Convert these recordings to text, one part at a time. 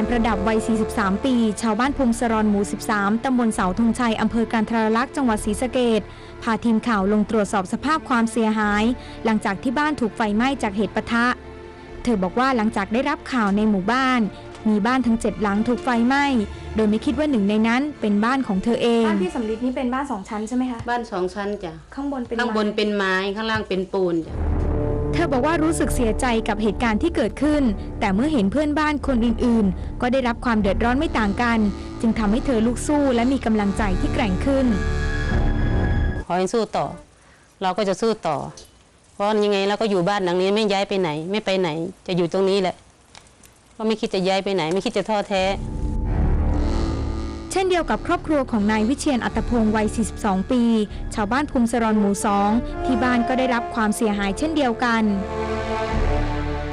มประดับวัย 43 ปี ชาวบ้านภูมิสรอนหมู่ 13 ตำบลเสาธงชัย อำเภอการทรลักษณ์จังหวัดศรีสะเกดพาทีมข่าวลงตรวจสอบสภาพความเสียหาย หลังจากที่บ้านถูกไฟไหม้จากเหตุปะทะ เธอบอกว่าหลังจากได้รับข่าวในหมู่บ้าน มีบ้านทั้งเจ็ดหลังถูกไฟไหม้ โดยไม่คิดว่าหนึ่งในนั้นเป็นบ้านของเธอเอง บ้านพี่สำลิดนี่เป็นบ้านสองชั้นใช่ไหมคะ บ้านสองชั้นจ้ะ ข้างบนเป็นข้างบนเป็นไม้ข้างล่างเป็นปูนจ้ะ เธอบอกว่ารู้สึกเสียใจกับเหตุการณ์ที่เกิดขึ้น แต่เมื่อเห็นเพื่อนบ้านคนอื่นๆ ก็ได้รับความเดือดร้อนไม่ต่างกัน จึงทำให้เธอลุกสู้และมีกำลังใจที่แกร่งขึ้น ขอให้สู้ต่อ เราก็จะสู้ต่อ เพราะยังไงเราก็อยู่บ้านหลังนี้ไม่ย้ายไปไหน ไม่ไปไหน จะอยู่ตรงนี้แหละ ก็ไม่คิดจะย้ายไปไหน ไม่คิดจะท้อแท้ เช่นเดียวกับครอบครัวของนายวิเชียนอัตพงศ์วัย 42 ปี ชาวบ้านภูมิสรอนหมู่สองที่บ้านก็ได้รับความเสียหายเช่นเดียวกัน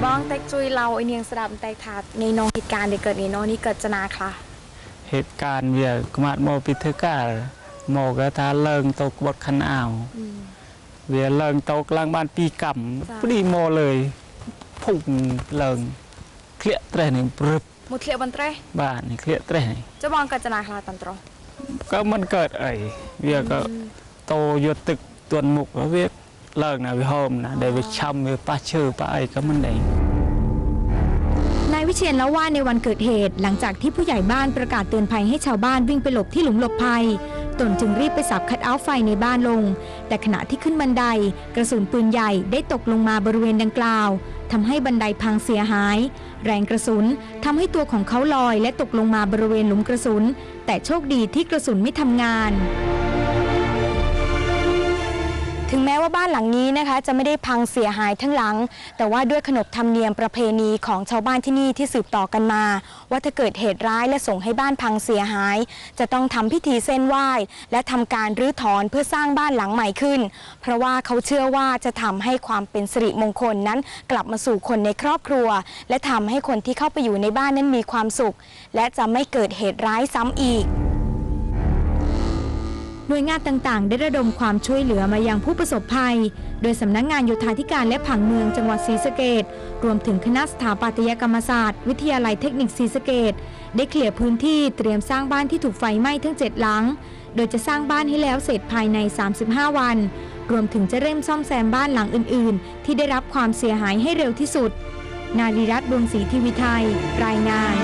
บ้องแตกจุยเราไอเนียงสลับแตกถาดในนองเหตุการณ์เดเกิดในนองนี้เกิดจนาค่ะ เหตุการณ์เวียกมาดโมปิเทกาโมกระทาเลิงตกบดขันอ่าวเวียเลิงตกลางบ้านปีกำ่ำพอดีโมเลยพุ่งเลิงเคลียเตรนึ่งปรึบ มุดเคลียบันเตรบ้านเคลียเตรนี่จะมองกัจนาคลาตันตรก็มันเกิดไอ้เวียก็โตยดตึกตัวนมุกแล้วเวียเลิกนะวิโฮมนะได้ไปช้ำไปป้าชื่อป้าไอ้ก็มันได้นายวิเชียนเล่าว่าในวันเกิดเหตุ หลังจากที่ผู้ใหญ่บ้านประกาศเตือนภัยให้ชาวบ้านวิ่งไปหลบที่หลุมหลบภัย ตนจึงรีบไปสับคัดเอาท์ไฟในบ้านลง แต่ขณะที่ขึ้นบันไดกระสุนปืนใหญ่ได้ตกลงมาบริเวณดังกล่าวทำให้บันไดพังเสียหาย แรงกระสุนทำให้ตัวของเขาลอยและตกลงมาบริเวณหลุมกระสุน แต่โชคดีที่กระสุนไม่ทำงาน ถึงแม้ว่าบ้านหลังนี้นะคะ จะไม่ได้พังเสียหายทั้งหลัง แต่ว่าด้วยขนบธรรมเนียมประเพณีของชาวบ้านที่นี่ที่สืบต่อกันมา ว่าถ้าเกิดเหตุร้ายและส่งให้บ้านพังเสียหาย จะต้องทำพิธีเส้นไหว้ และทำการรื้อถอนเพื่อสร้างบ้านหลังใหม่ขึ้น เพราะว่าเขาเชื่อว่าจะทำให้ความเป็นสิริมงคลนั้นกลับมาสู่คนในครอบครัว และทำให้คนที่เข้าไปอยู่ในบ้านนั้นมีความสุข และจะไม่เกิดเหตุร้ายซ้ำอีก หน่วยงานต่างๆ ได้ระดมความช่วยเหลือมายังผู้ประสบภัย โดยสำนักงงานโยธาธิการและผังเมืองจังหวัดศรีสะเกดรวมถึงคณะสถาปัตยกรรมศาสตร์ วิทยาลัยเทคนิคศรีสะเกดได้เคลียร์พื้นที่เตรียมสร้างบ้านที่ถูกไฟไหม้ทั้ง 7 หลัง โดยจะสร้างบ้านให้แล้วเสร็จภายใน 35 วัน รวมถึงจะเร่งซ่อมแซมบ้านหลังอื่น ๆ ที่ได้รับความเสียหายให้เร็วที่สุด นารีรัตน์ดวงศรีทีวีไทย รายงาน